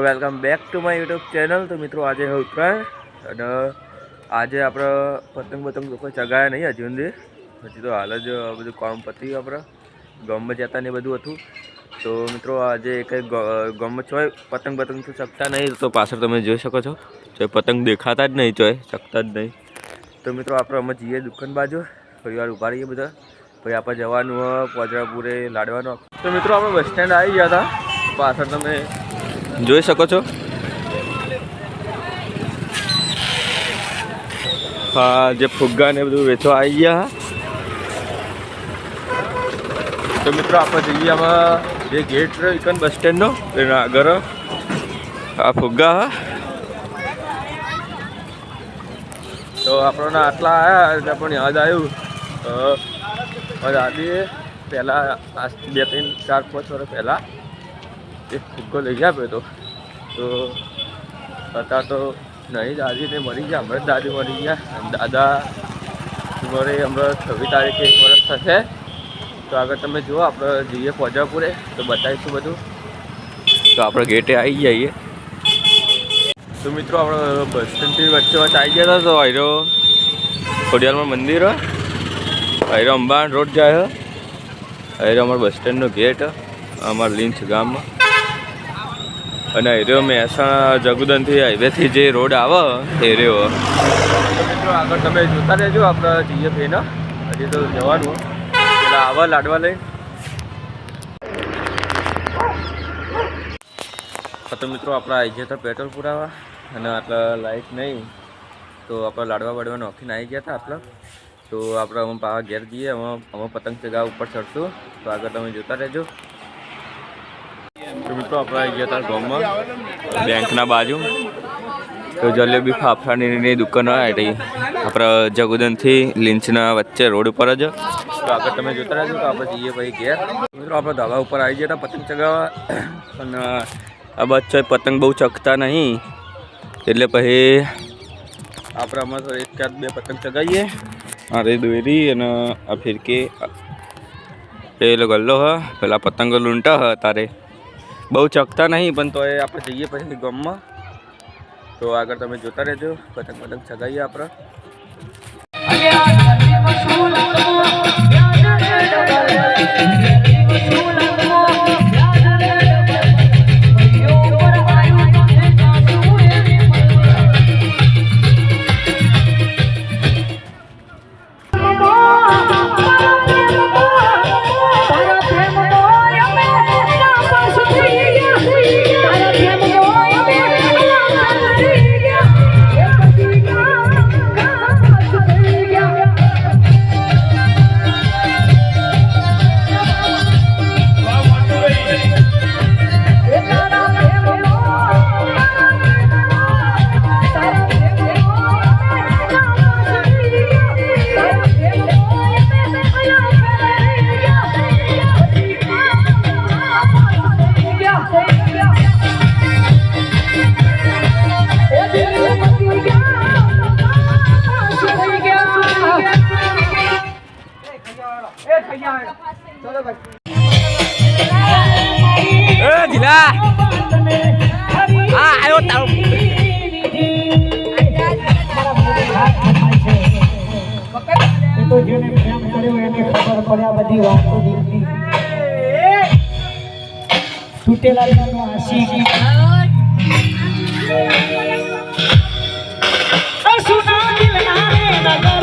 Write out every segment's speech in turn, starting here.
Welcome back to my YouTube channel તો મિત્રો, આજે હવે ઉત્તરાયણ અને આજે આપણે પતંગ પતંગ તો કોઈ ચગાયા નહીં હજી સુધી. હજી તો હાલ જ બધું કામ પત્યું આપણે ગામમાં જતા ને બધું હતું. તો મિત્રો, આજે કંઈ ગામમાં ચોય પતંગ પતંગ તો ચકતા નહીં. તો પાછળ તમે જોઈ શકો છો. ચોય પતંગ દેખાતા જ નહીં, ચોય ચકતા જ નહીં. તો મિત્રો આપણે અમે જઈએ દુકાન બાજુ. થોડી વાર ઊભા રહીએ બધા. પછી આપણે જવાનું પોજરાપુરે લાડવાનું. તો મિત્રો આપણે બસ સ્ટેન્ડ આવી ગયા હતા. પાછળ તમે જોઈ શકો છો. હા, જે ફુગ્ગા ને બધું વેચવા આવી ગયા તો મિત્રો, આપણે જઈએ આમાં જે ગેટ રહ્યો ઇકન બસ સ્ટેન્ડનો એના આગળ. આ ફુગ્ગા હા. તો આપણને આટલા આવ્યા એટલે પણ યાદ આવ્યું. દાદીએ પહેલાં બે, ત્રણ, ચાર, પાંચ વર્ષ પહેલાં એક ફુગ્ગો લઈ આપ્યો હતો તો. હતા તો નહીં દાદીને મરી ગયા. હમણાં દાદી મરી ગયા. દાદા ઉંમરે હમણાં છવ્વીસ તારીખે એક વર્ષ થશે. તો આગળ તમે જુઓ, આપણે જઈએ પોજાપુરે તો બતાવીશું બધું. તો આપણે ગેટે આવી જઈએ. તો મિત્રો, આપણે બસ સ્ટેન્ડથી વચ્ચે વચ્ચે આવી ગયા હતા તો આયરો ખોડિયાલમાં મંદિર આયરો અંબાણ રોડ જાય આયરો અમારા બસ સ્ટેન્ડનો ગેટ અમારા લીંચ ગામમાં. અને એરિયો મહેસાણા જગુદનથી હાઈવેથી જે રોડ આવે, એ રહ્યો. મિત્રો, આગળ તમે જોતા રહેજો, આપણે જઈએ થઈને. હજી તો જવાનું. પેલા આવા લાડવા લઈ તો મિત્રો, આપણે આવી ગયા હતા પેટ્રોલ પુરાવા. અને આટલા લાઇટ નહીં. તો આપણે લાડવા બાડવા નોખીને આવી ગયા હતા આટલા. તો આપણે અમે પાવા ઘેર જઈએ, અમે અમે પતંગ ચગાવ ઉપર ચડશું. તો આગળ તમે જોતા રહેજો. તો મિત્રો આપણે આવી ગયા તાર ગામમાં, બેંકના બાજુ. તો જલેબી ફાફડાની દુકાન હતી આપણા જગુદનથી લીંચના વચ્ચે રોડ ઉપર જ. તો આગળ તમે જોતા રહેજો તો આપણે જઈએ ભાઈ ઘેર. મિત્રો આપણે ધાબા ઉપર આવી ગયા પતંગ ચગાવવા. અને આ બચ્ચો પતંગ બહુ ચકતા નહીં. એટલે પછી આપણે અમારે એક ચાર બે પતંગ ચગાવીએ. આ રે દોરી અને આ ફિરકી. પેલો ગલ્લો હ, પેલા પતંગો લૂંટા હ તારે બહુ ચકતા નહીં, પણ તો એ આપણે જઈએ પછી ગામમાં. તો આગળ તમે જોતા રહેજો. પતંગ પતંગ ચગાવીએ આપણે. જેને પ્રેમ કર્યો એને ખબર પડ્યા બધી વાતો દીકરી તૂટેલા દિલનો આશિક સુના દિલના રે નગર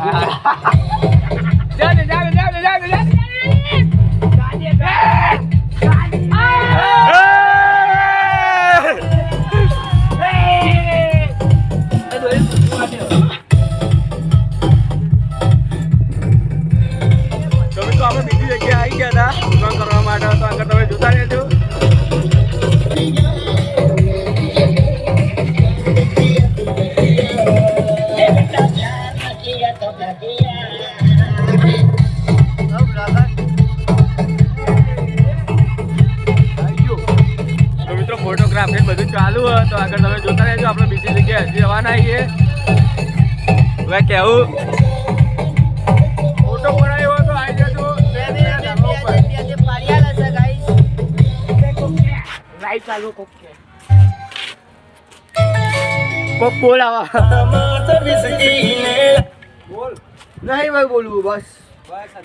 Jangan, jangan, jangan, jangan, jangan. Kalau video kayak gini ada, bukan karena ada jutaan itu. ચાલુ હોય તો આગળ તમે જોતા રહેજો. આપણે બીજી જગ્યાએ હજી જવાના આવીએ હવે કેવું? ફોટો પડાયો તો આવી જજો. લાઈટ ચાલુ કોક કોક બોલાવા. બોલ. નહીં ભાઈ બોલવું, બસ. બસ આ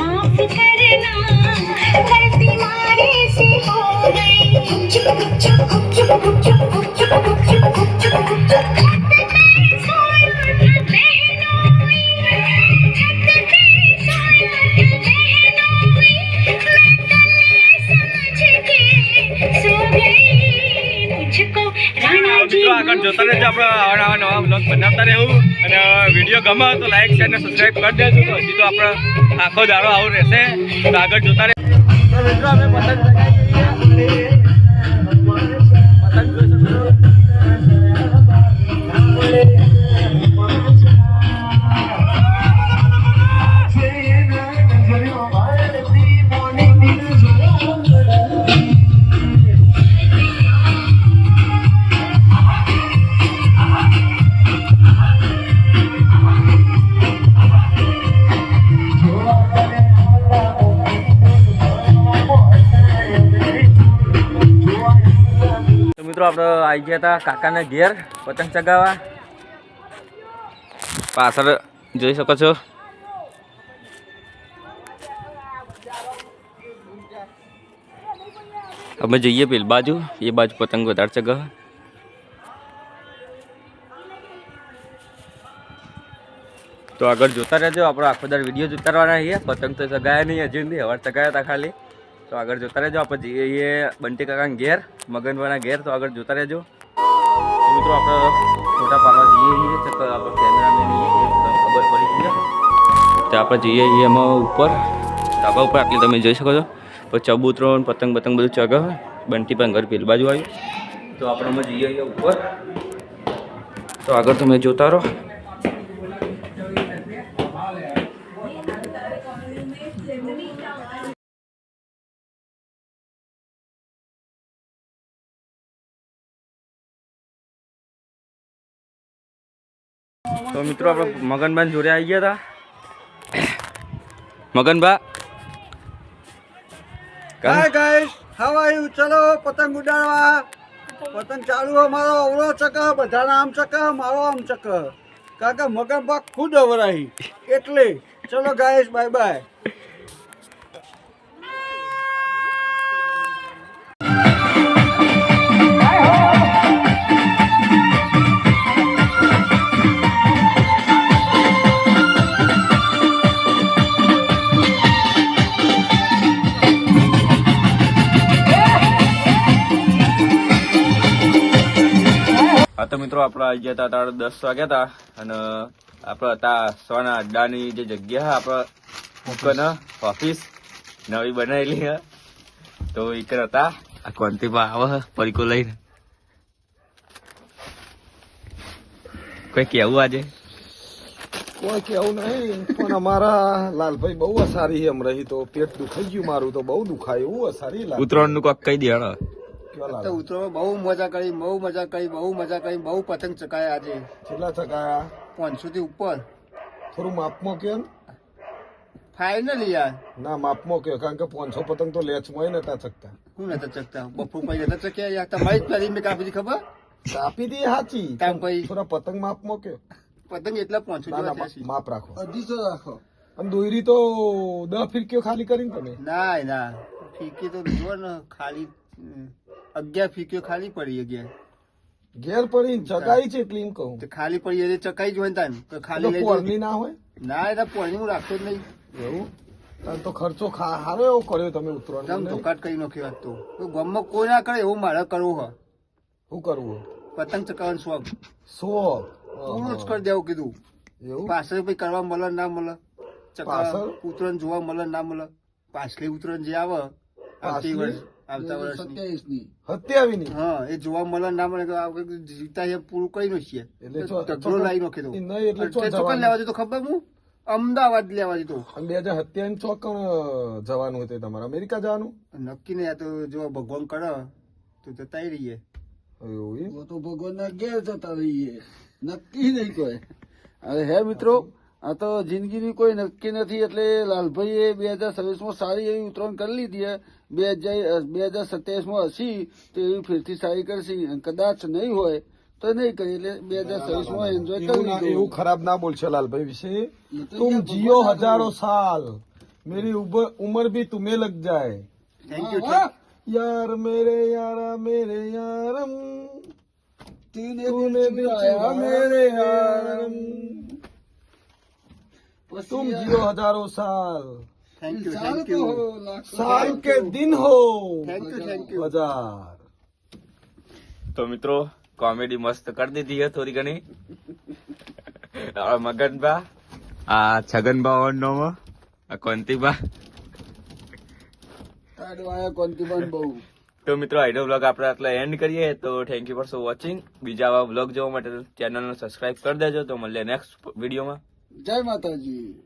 माफ करना गलती मारे से हो गई चुप चुप चुप चुप चुप चुप चुप चुप चुप મિત્રો, આગળ જોતા રહેજો આપણે આવા નવા બ્લોગ બનાવતા રહેવું. અને વીડિયો ગમે તો લાઈક શેર અને સબસ્ક્રાઇબ કરી દેજો. તો હજી તો આપણે આખો દાડો આવું રહેશે. તો આગળ જોતા રહે મિત્રો, અમે પતંગ પતંગ મિત્રો, આપણે આવી ગયા હતા કાકાના ઘેર, પતંગ ચગાવવા. પાછળ જોઈ શકો છો. અમે જઈએ પેલી બાજુ, એ બાજુ પતંગ વધારે ચગાવવા. તો આગળ જોતા રહેજો, આપણે આખો દર વીડિયો ઉતારવાના છીએ. પતંગ તો ચગાયા નહીં, હજી નહીં, હવાર ચગાયા હતા ખાલી. તો આગળ જોતા રહેજો. આપણે જઈએ બંટી કાકાના ઘેર, મગનભાઈના ઘેર. તો આગળ જોતા રહેજો. મિત્રો આપણે ફોટા પાડવા જઈએ છીએ. આપણે કેમેરામેન ખબર પડી છે. તો આપણે જઈએ છીએ એમાં ઉપર. ધાબા ઉપર આટલી તમે જોઈ શકો છો. પછી ચબૂતરો પતંગ પતંગ બધું ચગાવે. બંટી પણ ઘર પેલી બાજુ આવ્યું તો આપણે જઈએ છીએ ઉપર. તો આગળ તમે જોતા રહો. મિત્રો, આપણે મગનભાઈ જોડે આવી ગયા હતા Maganbha. Hi guys how are you ચલો, પતંગ ઉડાડવા. પતંગ ચાલુ અમારો અવળો ચક બધાના આમ ચક મારો આમ ચક કાકા મગન પાક ખુદ અવરાહી એટલે, ચલો ગાઈસ બાય બાય મિત્રો આપણે આવી ગયા હતા દસ વાગ્યા હતા અને આપણે હતા સોના અડ્ડાની જે જગ્યા આપણે દુકાન ઓફિસ નવી બનાવેલી હે તો ઈકર હતા. આ કોંતીમાં આવે પરીકો લઈને. કોઈ કેવું આજે? કોઈ કેવું નહીં પણ અમારા લાલભાઈ બહુ અસારી એમ રહી તો પેટ દુખાઈ ગયું મારું તો બહુ દુખાય એવું અસારી ઉત્તરાયણનું કોક કઈ દે હેડો કયો લાલ તો ઉત્તરાયણ બહુ મજા કરી બહુ મજા કરી બહુ મજા કરી બહુ પતંગ ચકાયા આજે. કેટલા ચકાયા પાંચસો થી ઉપર. થોડું માપમાં ને. ફાઇનલ યાર. ના માપમાં કયો કારણ કે પાંચસો પતંગ તો લેચમાં નતા ચકતા હું નતા ચકતા બપોર પછી નતા ચક્યા યાર? તમારી જ પેલી મેં કાપી ખબર? કાપી દી સાચી કામ પછી. થોડા પતંગ માપમાં કયો પતંગ એટલા પાંચસો. માપ રાખો. અઢીસો રાખો. અને દોયરી તો દસ ફીરકીઓ ખાલી કરીને તમે. ના ના. ફીરકી તો જો ને ખાલી અગિયાર ફીકીઓ ખાલી પડી અગિયાર ઘેર. પડી ચકાઈ છે ક્લીન કહું. તો ખાલી પડી એટલે ચકાઈ જ હોય તાન. તો ખાલી લઈ ના હોય? ના એટલે પોણી હું રાખતો જ નહીં. એવું? તો ખર્ચો સારો એવો કર્યો તમે ઉતરવાનો તમે ધોકાટ કરી નાખ્યો વાત તો. ગામમાં કોઈ ના કરે એવું મારે કરવું હોય. શું કરવું? પતંગ ચકાવવાનો શોખ. શોખ પૂરું જ કરી દેવું કીધું. એવું? પાછળ ભાઈ કરવા મળે ના મળે. ચકા? ઉતરણ જોવા મળે ના મળે. પાછલી ઉતરણ જે આવે આવતી વર્ષ. આવતા ની. હા એ જોવા મળે ના મળે એ પૂરું ઢગલો લાવી ચોકન? લેવા ખબર હું? અમદાવાદ લેવા જતો બે હજાર સત્યાવીસ ચોકણ જવાનું હતું તમારે? અમેરિકા જવાનું? નક્કી નહીં આ તો જો ભગવાન કરે તો જતા રહીએ. તો ભગવાન ના ઘેર જતા રહીએ. નક્કી નહીં કોઈ. અરે હે મિત્રો આ તો જિંદગીની કોઈ નક્કી નથી એટલે લાલભાઈએ બે હજાર સવીસમાં સારી એવી ઉતરણ કરી લીધી બે હજાર બે હજાર સત્યાવીસમાં હશી તો એવી ફેરથી સારી કરશે. કદાચ નહીં હોય તો નહીં કરી. એટલે બે હજાર સવીસમાં એન્જોય કરી એવું ખરાબ ના બોલશે લાલભાઈ વિશે. તું જીઓ હજારો સાલ. મેરી ઉમર ભી તુમે લગ જાય. થેન્ક યુ યાર મેરે યાર મેરે યારમ. તુને ભી મેરે યારમ. तुम जियो हजारों साल થેન્ક યુ साल થેન્ક तो યુ हो, लाख साल के दिन हो થેન્ક યુ થેન્ક યુ हजार તો મિત્રો કોમેડી મસ્ત કરી દીધી છે થોડી ઘણી આ મગનબા આ છગનબા નો આ કોંતીબા કાઢવાયા કોંતીબન બહુ તો મિત્રો આઈનો બ્લોગ આપણે આટલા એન્ડ કરીએ તો thank you for so watching બીજા આવા બ્લોગ જોવા માટે ચેનલને સબસ્ક્રાઇબ કરી દેજો તો મળીએ નેક્સ્ટ વિડીયોમાં જય માતાજી.